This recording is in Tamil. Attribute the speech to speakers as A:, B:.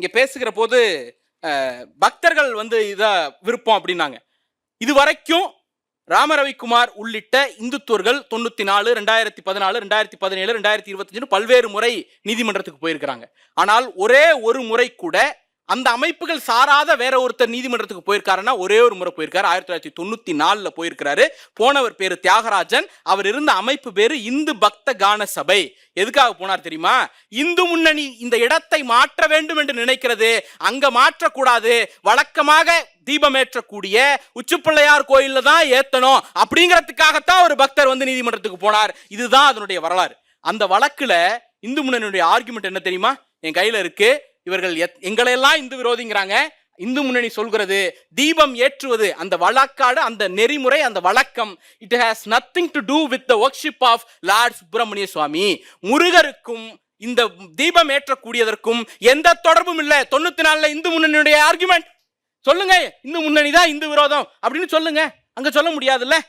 A: இங்கே பேசுகிற போது பக்தர்கள் வந்து இதை விருப்பம் அப்படின்னாங்க. இது வரைக்கும் ராமரவிக்குமார் உள்ளிட்ட இந்துத்துவர்கள் தொண்ணூற்றி நாலு ரெண்டாயிரத்தி பதினாலு ரெண்டாயிரத்தி பதினேழு ரெண்டாயிரத்தி இருபத்தஞ்சுன்னு பல்வேறு முறை நீதிமன்றத்துக்கு போயிருக்கிறாங்க. ஆனால் ஒரே ஒரு முறை கூட அந்த அமைப்புகள் சாராத வேற ஒருத்தர் நீதிமன்றத்துக்கு போயிருக்காருன்னா ஒரே ஒரு முறை போயிருக்காரு. ஆயிரத்தி தொள்ளாயிரத்தி தொண்ணூத்தி நாலுல போயிருக்கிறாரு. போனவர் பேரு தியாகராஜன். அவர் இருந்த அமைப்பு பேரு இந்து பக்த கான சபை. எதுக்காக போனார் தெரியுமா? இந்து முன்னணி இந்த இடத்தை மாற்ற வேண்டும் என்று நினைக்கிறது. அங்க மாற்றக்கூடாது. வழக்கமாக தீபமேற்றக்கூடிய உச்சிப்பிள்ளையார் கோயில்ல தான் ஏத்தணும். அப்படிங்கிறதுக்காகத்தான் ஒரு பக்தர் வந்து நீதிமன்றத்துக்கு போனார். இதுதான் அதனுடைய வரலாறு. அந்த வழக்குல இந்து முன்னணியுடைய ஆர்குமெண்ட் என்ன தெரியுமா? என் கையில இருக்கு. இவர்கள் எத்- எங்களையெல்லாம் இந்து விரோதிங்கிறாங்க இந்து முன்னணி சொல்கிறது தீபம் ஏற்றுவது அந்த வழக்காடு அந்த நெறிமுறை அந்த வழக்கம் it has nothing to do with the worship of lord Subramaniya Swamy முருகருக்கும் இந்த தீபம் ஏற்றக்கூடியதற்கும் எந்த தொடர்பும் இல்லை. தொண்ணூத்தி நாலுல இந்து முன்னணியுடைய ஆர்குமெண்ட் சொல்லுங்க இந்து முன்னணி தான் இந்து விரோதம் அப்படின்னு சொல்லுங்க. அங்க சொல்ல முடியாதுல்ல.